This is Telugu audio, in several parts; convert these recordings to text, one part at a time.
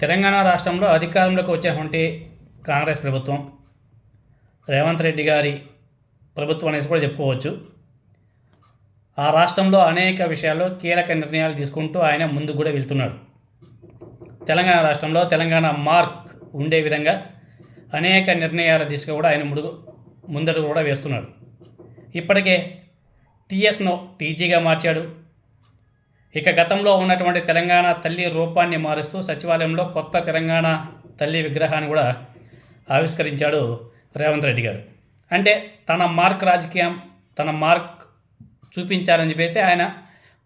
తెలంగాణ రాష్ట్రంలో అధికారంలోకి వచ్చేటువంటి కాంగ్రెస్ ప్రభుత్వం రేవంత్ రెడ్డి గారి ప్రభుత్వం అనేసి కూడా చెప్పుకోవచ్చు. ఆ రాష్ట్రంలో అనేక విషయాల్లో కీలక నిర్ణయాలు తీసుకుంటూ ఆయన ముందు కూడా వెళ్తున్నాడు. తెలంగాణ రాష్ట్రంలో తెలంగాణ మార్క్ ఉండే విధంగా అనేక నిర్ణయాల దిశగా కూడా ఆయన ముందు ముందడుగు కూడా వేస్తున్నాడు. ఇప్పటికే టీఎస్ను టీజీగా మార్చాడు. ఇక గతంలో ఉన్నటువంటి తెలంగాణ తల్లి రూపాన్ని మారుస్తూ సచివాలయంలో కొత్త తెలంగాణ తల్లి విగ్రహాన్ని కూడా ఆవిష్కరించాడు రేవంత్ రెడ్డి గారు. అంటే తన మార్క్ రాజకీయం తన మార్క్ చూపించాలని చెప్పేసి ఆయన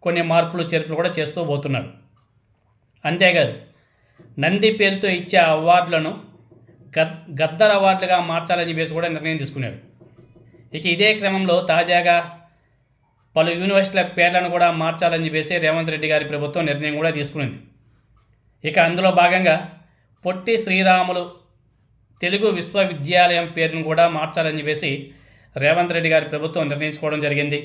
కొన్ని మార్పులు చేర్పులు కూడా చేస్తూ పోతున్నాడు అంతేకాదు నంది పేరుతో ఇచ్చే అవార్డులను గద్ గద్దర్ అవార్డులుగా మార్చాలని చెప్పేసి కూడా నిర్ణయం తీసుకున్నాడు ఇక ఇదే క్రమంలో తాజాగా పలు యూనివర్సిటీల పేర్లను కూడా మార్చాలని చెప్పేసి రేవంత్ రెడ్డి గారి ప్రభుత్వం నిర్ణయం కూడా తీసుకునింది. ఇక అందులో భాగంగా పొట్టి శ్రీరాములు తెలుగు విశ్వవిద్యాలయం పేరును కూడా మార్చాలని చెప్పేసి రేవంత్ రెడ్డి గారి ప్రభుత్వం నిర్ణయించుకోవడం జరిగింది.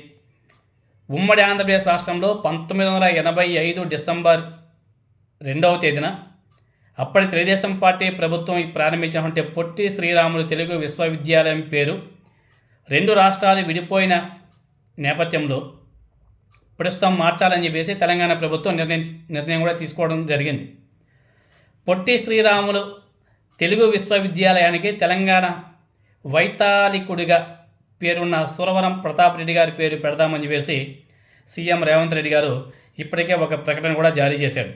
ఉమ్మడి ఆంధ్రప్రదేశ్ రాష్ట్రంలో పంతొమ్మిది వందల ఎనభై ఐదు డిసెంబర్ రెండవ తేదీన అప్పటి తెలుగుదేశం పార్టీ ప్రభుత్వం ప్రారంభించినటువంటి పొట్టి శ్రీరాములు తెలుగు విశ్వవిద్యాలయం పేరు రెండు రాష్ట్రాలు విడిపోయిన నేపథ్యంలో ప్రస్తుతం మార్చాలని చెప్పేసి తెలంగాణ ప్రభుత్వం నిర్ణయం నిర్ణయం కూడా తీసుకోవడం జరిగింది. పొట్టి శ్రీరాములు తెలుగు విశ్వవిద్యాలయానికి తెలంగాణ వైతాళికుడిగా పేరున్న సురవరం ప్రతాప్ రెడ్డి గారి పేరు పెడదామని చెప్పేసి సీఎం రేవంత్ రెడ్డి గారు ఇప్పటికే ఒక ప్రకటన కూడా జారీ చేశాడు.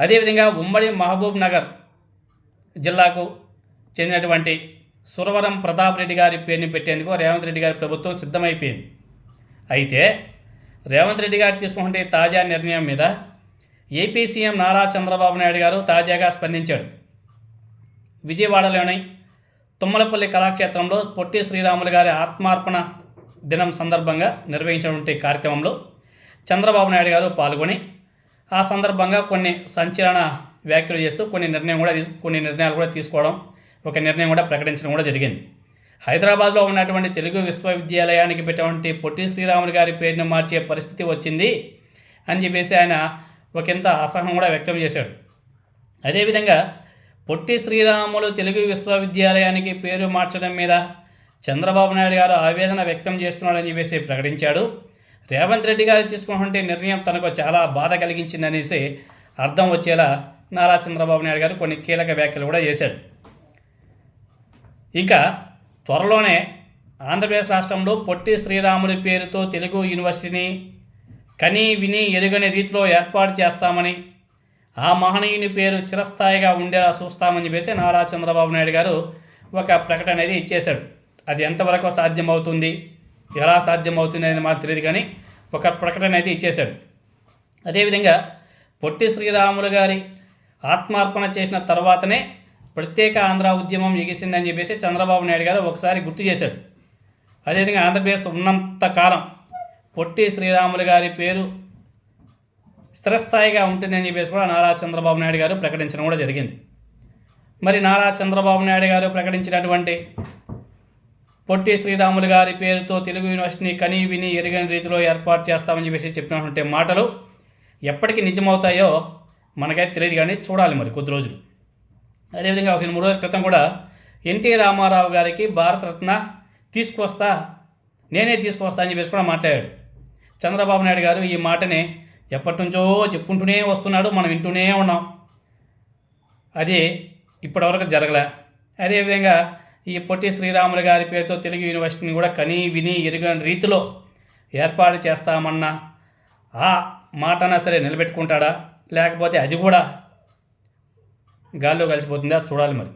అదేవిధంగా ఉమ్మడి మహబూబ్ నగర్ జిల్లాకు చెందినటువంటి సురవరం ప్రతాప్ రెడ్డి గారి పేరుని పెట్టేందుకు రేవంత్ రెడ్డి గారి ప్రభుత్వం సిద్ధమైపోయింది. అయితే రేవంత్ రెడ్డి గారు తీసుకుంటే తాజా నిర్ణయం మీద ఏపీ సీఎం నారా చంద్రబాబు నాయుడు గారు తాజాగా స్పందించాడు విజయవాడలోని తుమ్మలపల్లి కళాక్షేత్రంలో పొట్టి శ్రీరాములు గారి ఆత్మార్పణ దినం సందర్భంగా నిర్వహించినటువంటి కార్యక్రమంలో చంద్రబాబు నాయుడు గారు పాల్గొని ఆ సందర్భంగా కొన్ని సంచలన వ్యాఖ్యలు చేస్తూ కొన్ని నిర్ణయం కూడా తీసు కొన్ని నిర్ణయాలు కూడా తీసుకోవడం ఒక నిర్ణయం కూడా ప్రకటించడం కూడా జరిగింది. హైదరాబాద్లో ఉన్నటువంటి తెలుగు విశ్వవిద్యాలయానికి పెట్టినటువంటి పొట్టి శ్రీరాములు గారి పేరును మార్చే పరిస్థితి వచ్చింది అని చెప్పేసి ఆయన ఒకంత అసహనం కూడా వ్యక్తం చేశాడు. అదేవిధంగా పొట్టి శ్రీరాములు తెలుగు విశ్వవిద్యాలయానికి పేరు మార్చడం మీద చంద్రబాబు నాయుడు గారు ఆవేదన వ్యక్తం చేస్తున్నాడని చెప్పేసి ప్రకటించాడు. రేవంత్ రెడ్డి గారు తీసుకున్నటువంటి నిర్ణయం తనకు చాలా బాధ కలిగించిందనేసి అర్థం వచ్చేలా నారా చంద్రబాబు నాయుడు గారు కొన్ని కీలక వ్యాఖ్యలు కూడా చేశాడు. ఇంకా త్వరలోనే ఆంధ్రప్రదేశ్ రాష్ట్రంలో పొట్టి శ్రీరాముడి పేరుతో తెలుగు యూనివర్సిటీని కని విని ఎరుగని రీతిలో ఏర్పాటు చేస్తామని ఆ మహనీయుని పేరు చిరస్థాయిగా ఉండేలా చూస్తామని చెప్పేసి నారా చంద్రబాబు నాయుడు గారు ఒక ప్రకటన అనేది ఇచ్చేశాడు. అది ఎంతవరకు సాధ్యమవుతుంది ఎలా సాధ్యమవుతుంది అనేది మాకు తెలియదు కానీ ఒక ప్రకటన అయితే ఇచ్చేశాడు. అదేవిధంగా పొట్టి శ్రీరాములు గారి ఆత్మార్పణ చేసిన తర్వాతనే ప్రత్యేక ఆంధ్ర ఉద్యమం ఎగిసిందని చెప్పేసి చంద్రబాబు నాయుడు గారు ఒకసారి గుర్తు చేశాడు. అదేవిధంగా ఆంధ్రప్రదేశ్ ఉన్నంత కాలం పొట్టి శ్రీరాములు గారి పేరు స్థిరస్థాయిగా ఉంటుందని చెప్పేసి కూడా నారా చంద్రబాబు నాయుడు గారు ప్రకటించడం కూడా జరిగింది. మరి నారా చంద్రబాబు నాయుడు గారు ప్రకటించినటువంటి పొట్టి శ్రీరాములు గారి పేరుతో తెలుగు యూనివర్సిటీని కని విని ఎరుగని రీతిలో ఏర్పాటు చేస్తామని చెప్పేసి చెప్పినటువంటి మాటలు ఎప్పటికి నిజమవుతాయో మనకైతే తెలియదు కానీ చూడాలి మరి కొద్ది రోజులు. అదేవిధంగా ఒక మూడు రోజుల క్రితం కూడా ఎన్టీ రామారావు గారికి భారతరత్న తీసుకొస్తా నేనే తీసుకొస్తా అని చెప్పేసి కూడా మాట్లాడాడు. చంద్రబాబు నాయుడు గారు ఈ మాటని ఎప్పటి నుంచో చెప్పుకుంటూనే వస్తున్నాడు మనం వింటూనే ఉన్నాం. అది ఇప్పటివరకు జరగలే. అదేవిధంగా ఈ పొట్టి శ్రీరాములు గారి పేరుతో తెలుగు యూనివర్సిటీని కూడా కని విని ఎరుగని రీతిలో ఏర్పాటు చేస్తామన్న ఆ మాటనా సరే నిలబెట్టుకుంటాడా? లేకపోతే అది కూడా గాల్లో అది చూడాలి మరి.